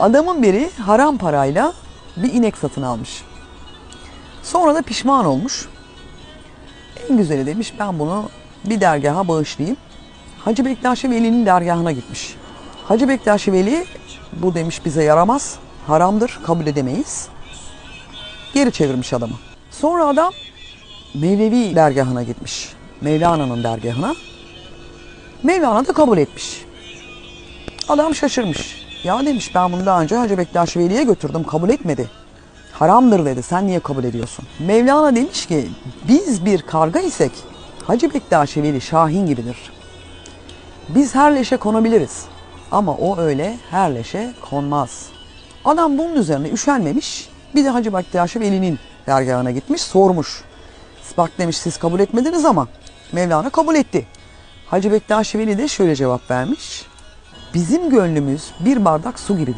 Adamın biri haram parayla bir inek satın almış. Sonra da pişman olmuş. En güzeli demiş ben bunu bir dergaha bağışlayayım. Hacı Bektaşi Veli'nin dergahına gitmiş. Hacı Bektaşi Veli bu demiş bize yaramaz, haramdır, kabul edemeyiz. Geri çevirmiş adamı. Sonra adam Mevlevi dergahına gitmiş. Mevlana'nın dergahına. Mevlana da kabul etmiş. Adam şaşırmış. Ya demiş ben bunu daha önce Hacı Bektaş Veli'ye götürdüm kabul etmedi. Haramdır dedi sen niye kabul ediyorsun? Mevlana demiş ki biz bir karga isek Hacı Bektaş Veli Şahin gibidir. Biz her leşe konabiliriz ama o öyle her leşe konmaz. Adam bunun üzerine üşenmemiş bir de Hacı Bektaş Veli'nin dergahına gitmiş sormuş. Bak demiş siz kabul etmediniz ama Mevlana kabul etti. Hacı Bektaş Veli de şöyle cevap vermiş. Bizim gönlümüz bir bardak su gibidir.